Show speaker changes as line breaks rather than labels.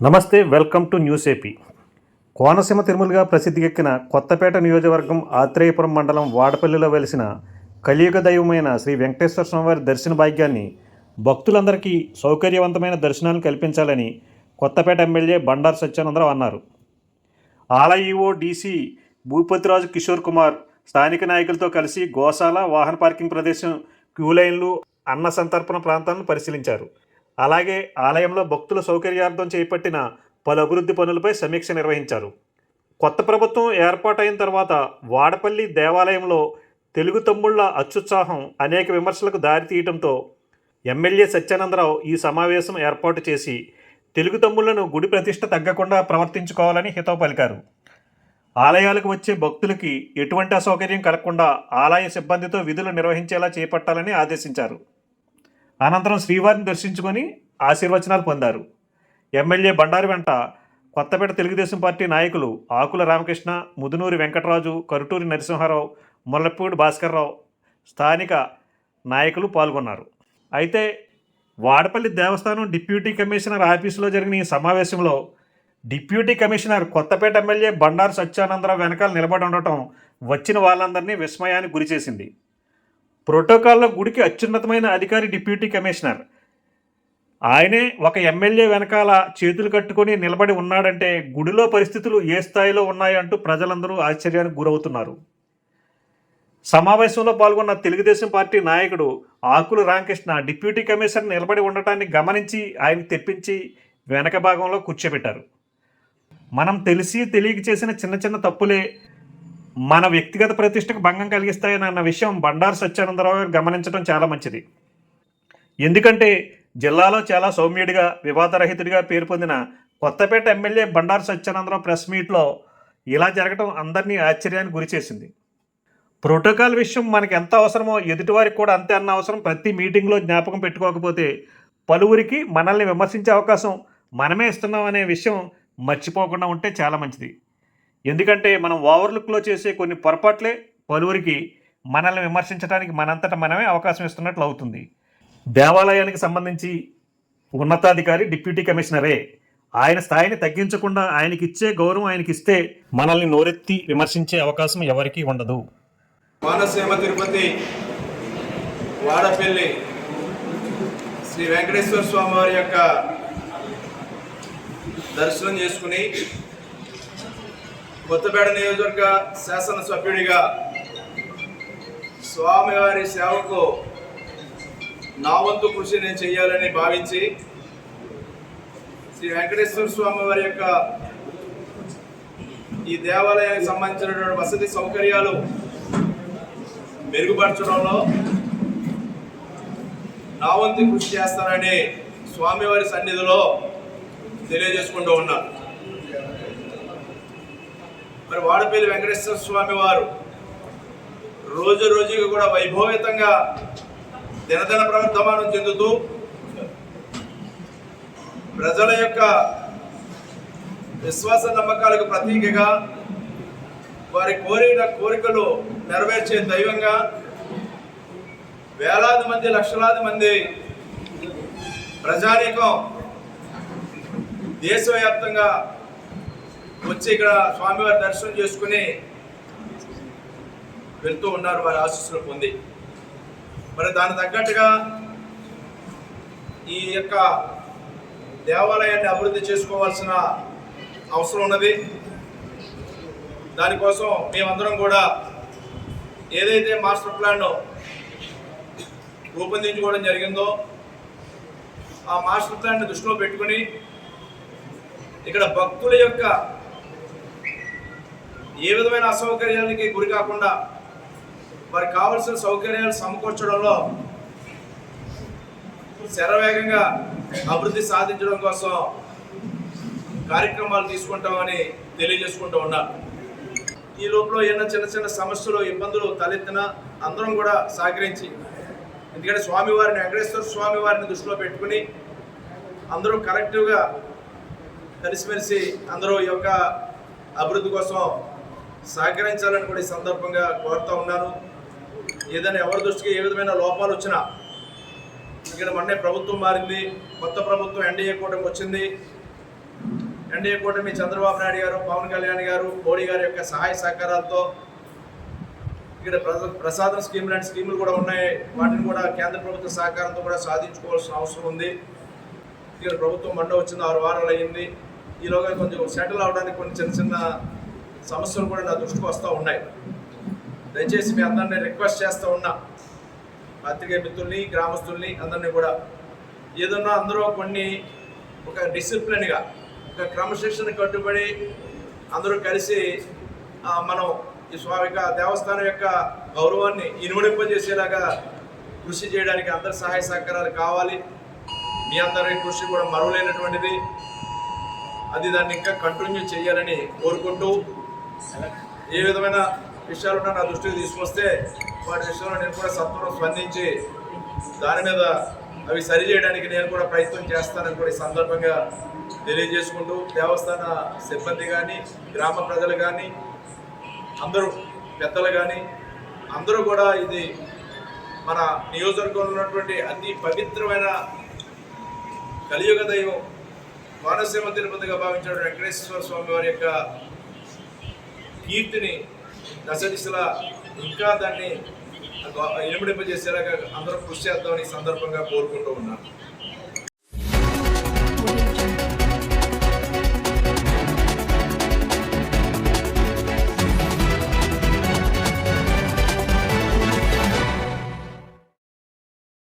నమస్తే welcome to news AP. Konaseema తిరుమలగా ప్రసిద్ధికెక్కిన కొత్తపేట నియోజకవర్గం ఆత్రేయపురం మండలం వాడపల్లిలో వెలిసిన కలియుగ దైవమైన శ్రీ వెంకటేశ్వర స్వామివారి దర్శన భాగ్యాన్ని భక్తులందరికీ సౌకర్యవంతమైన దర్శనాలు కల్పించాలని కొత్తపేట ఎమ్మెల్యే బండారు సత్యానందరావు అన్నారు. ఆలయ డీసీ భూపతిరాజు కిషోర్ కుమార్ స్థానిక నాయకులతో కలిసి గోశాల వాహన పార్కింగ్ ప్రదేశం క్యూ లైన్లు అన్న సంతర్పణ ప్రాంతాలను పరిశీలించారు. అలాగే ఆలయంలో భక్తుల సౌకర్యార్థం చేపట్టిన పలు అభివృద్ధి పనులపై సమీక్ష నిర్వహించారు. కొత్త ప్రభుత్వం ఏర్పాటైన తర్వాత వాడపల్లి దేవాలయంలో తెలుగు తమ్ముళ్ళ అత్యుత్సాహం అనేక విమర్శలకు దారితీయటంతో ఎమ్మెల్యే సత్యానందరావు ఈ సమావేశం ఏర్పాటు చేసి తెలుగు తమ్ముళ్ళను గుడి ప్రతిష్ట తగ్గకుండా ప్రవర్తించుకోవాలని హితవు పలికారు. ఆలయాలకు వచ్చే భక్తులకి ఎటువంటి అసౌకర్యం కలగకుండా ఆలయ సిబ్బందితో విధులు నిర్వహించేలా చేపట్టాలని ఆదేశించారు. అనంతరం శ్రీవారిని దర్శించుకొని ఆశీర్వచనాలు పొందారు. ఎమ్మెల్యే బండారు వెంట కొత్తపేట తెలుగుదేశం పార్టీ నాయకులు ఆకుల రామకృష్ణ ముదునూరి వెంకటరాజు కరుటూరి నరసింహారావు ముల్లపూడి భాస్కర్రావు స్థానిక నాయకులు పాల్గొన్నారు. అయితే వాడపల్లి దేవస్థానం డిప్యూటీ కమిషనర్ ఆఫీసులో జరిగిన ఈ సమావేశంలో deputy commissioner Kothapeta MLA Bandaru Satyanandarao వెనకాల నిలబడి ఉండటం వచ్చిన వాళ్ళందరినీ విస్మయానికి గురిచేసింది. ప్రోటోకాల్లో గుడికి అత్యున్నతమైన అధికారి డిప్యూటీ కమిషనర్. ఆయనే ఒక ఎమ్మెల్యే వెనకాల చేతులు కట్టుకొని నిలబడి ఉన్నాడంటే గుడిలో పరిస్థితులు ఏ స్థాయిలో ఉన్నాయంటూ ప్రజలందరూ ఆశ్చర్యానికి గురవుతున్నారు. సమావేశంలో పాల్గొన్న తెలుగుదేశం పార్టీ నాయకుడు ఆకుల రామకృష్ణ డిప్యూటీ కమిషనర్ నిలబడి ఉండటాన్ని గమనించి ఆయన తెప్పించి వెనక భాగంలో కూర్చోబెట్టారు. మనం తెలిసి తెలియక చేసిన చిన్న చిన్న తప్పులే మన వ్యక్తిగత ప్రతిష్టకు భంగం కలిగిస్తాయని అన్న విషయం బండారు సత్యానందరావు గారు గమనించడం చాలా మంచిది. ఎందుకంటే జిల్లాలో చాలా సౌమ్యుడిగా వివాదరహితుడిగా పేరు పొందిన కొత్తపేట ఎమ్మెల్యే బండారు సత్యానందరావు ప్రెస్ మీట్లో ఇలా జరగడం అందరినీ ఆశ్చర్యానికి గురిచేసింది ప్రోటోకాల్ విషయం మనకి ఎంత అవసరమో ఎదుటివారికి కూడా అంతే అన్న అవసరం ప్రతి మీటింగ్లో జ్ఞాపకం పెట్టుకోకపోతే పలువురికి మనల్ని విమర్శించే అవకాశం మనమే ఇస్తున్నాం అనే విషయం మర్చిపోకుండా ఉంటే చాలా మంచిది. ఎందుకంటే మనం ఓవర్లుక్లో చేసే కొన్ని పొరపాట్లే పలువురికి మనల్ని విమర్శించడానికి మనంతట మనమే అవకాశం ఇస్తున్నట్లు అవుతుంది. దేవాలయానికి సంబంధించి ఉన్నతాధికారి డిప్యూటీ కమిషనరే ఆయన స్థాయిని తగ్గించకుండా ఆయనకి ఇచ్చే గౌరవం ఆయనకి ఇస్తే మనల్ని నోరెత్తి విమర్శించే అవకాశం ఎవరికీ ఉండదు.
కోనసీమ తిరుపతి వాడపల్లి శ్రీ వెంకటేశ్వర స్వామి వారి యొక్క దర్శనం చేసుకుని కొత్తపేట నియోజకవర్గ శాసనసభ్యుడిగా స్వామివారి సేవకు నా వంతు కృషి నేను చేయాలని భావించి శ్రీ వెంకటేశ్వర స్వామి వారి యొక్క ఈ దేవాలయానికి సంబంధించినటువంటి వసతి సౌకర్యాలు మెరుగుపరచడంలో నా వంతు కృషి చేస్తానని స్వామివారి సన్నిధిలో తెలియజేసుకుంటూ ఉన్నాను. మరి వాడపల్లి వెంకటేశ్వర స్వామి వారు రోజు రోజుకి కూడా వైభవేతంగా దినదిన ప్రవర్ధమానం చెందుతూ ప్రజల యొక్క విశ్వాస నమ్మకాలకు ప్రతీకగా వారి కోరిన కోరికలు నెరవేర్చే దైవంగా వేలాది మంది లక్షలాది మంది ప్రజానీకం దేశవ్యాప్తంగా వచ్చి ఇక్కడ స్వామివారి దర్శనం చేసుకుని వెళ్తూ ఉన్నారు వారి ఆశీస్సులు పొంది. మరి దాని తగ్గట్టుగా ఈ యొక్క దేవాలయాన్ని అభివృద్ధి చేసుకోవాల్సిన అవసరం ఉన్నది. దానికోసం మేమందరం కూడా ఏదైతే మాస్టర్ ప్లాన్ రూపొందించుకోవడం జరిగిందో ఆ మాస్టర్ ప్లాన్ని దృష్టిలో పెట్టుకుని ఇక్కడ భక్తుల యొక్క ఏ విధమైన అసౌకర్యానికి గురి కాకుండా వారికి కావలసిన సౌకర్యాలు సమకూర్చడంలో శరవేగంగా అభివృద్ధి సాధించడం కోసం కార్యక్రమాలు తీసుకుంటామని తెలియజేసుకుంటూ ఉన్నారు ఈ లోపల ఏమైనా చిన్న చిన్న సమస్యలు ఇబ్బందులు తలెత్తిన అందరం కూడా సహకరించి ఎందుకంటే స్వామివారిని వెంకటేశ్వర స్వామి వారిని దృష్టిలో పెట్టుకుని అందరూ కలెక్టివ్గా కలిసిమెలిసి అందరూ ఈ యొక్క అభివృద్ధి కోసం సహకరించాలని కూడా ఈ సందర్భంగా కోరుతూ ఉన్నాను. ఏదైనా ఎవరి దృష్టికి ఏ విధమైన లోపాలు వచ్చినా ఇక్కడ మొన్నే ప్రభుత్వం మారింది కొత్త ప్రభుత్వం ఎన్డీఏ కూటమి వచ్చింది. ఎన్డీఏ కూటమి చంద్రబాబు నాయుడు గారు పవన్ కళ్యాణ్ గారు మోడీ గారి యొక్క సహాయ సహకారాలతో ఇక్కడ ప్రసాదం స్కీమ్ లాంటి స్కీములు కూడా ఉన్నాయి. వాటిని కూడా కేంద్ర ప్రభుత్వ సహకారంతో కూడా సాధించుకోవాల్సిన అవసరం ఉంది. ఇక్కడ ప్రభుత్వం మండ వచ్చింది ఆరు వారాలు అయ్యింది ఈలోగా కొంచెం సెటిల్ అవడానికి కొన్ని చిన్న చిన్న సమస్యలు కూడా నా దృష్టికి వస్తూ ఉన్నాయి. దయచేసి మీ అందరినీ రిక్వెస్ట్ చేస్తూ ఉన్నా. పత్రికే మిత్రుల్ని గ్రామస్తుల్ని అందరినీ కూడా. ఏదన్నా అందరూ కొన్ని ఒక డిసిప్లిన్గా ఒక క్రమశిక్షణ కట్టుబడి అందరూ కలిసి మనం ఈ స్వామి యొక్క దేవస్థానం యొక్క గౌరవాన్ని ఇనుమడింపజేసేలాగా కృషి చేయడానికి అందరి సహాయ సహకారాలు కావాలి. మీ అందరి కృషి కూడా మరువలేనటువంటిది. అది దాన్ని ఇంకా కంటిన్యూ చేయాలని కోరుకుంటూ ఏ విధమైన విషయాలు ఉన్నా నా దృష్టికి తీసుకొస్తే వాటి విషయంలో నేను కూడా సత్వరం స్పందించి దాని మీద అవి సరి చేయడానికి నేను కూడా ప్రయత్నం చేస్తానని కూడా ఈ సందర్భంగా తెలియజేసుకుంటూ దేవస్థాన సిబ్బంది కానీ గ్రామ ప్రజలు కానీ అందరూ పెద్దలు కానీ అందరూ కూడా ఇది మన నియోజకవర్గంలో ఉన్నటువంటి అతి పవిత్రమైన కలియుగ దైవం కోనసీమ తిరుపతిగా భావించిన వెంకటేశ్వర స్వామి వారి యొక్క కీర్తిని దశదిశలా ఇంకా దాన్ని ఎనిమిడింపజేసేలాగా అందరూ కృషి చేద్దామని సందర్భంగా కోరుకుంటూ ఉన్నాను.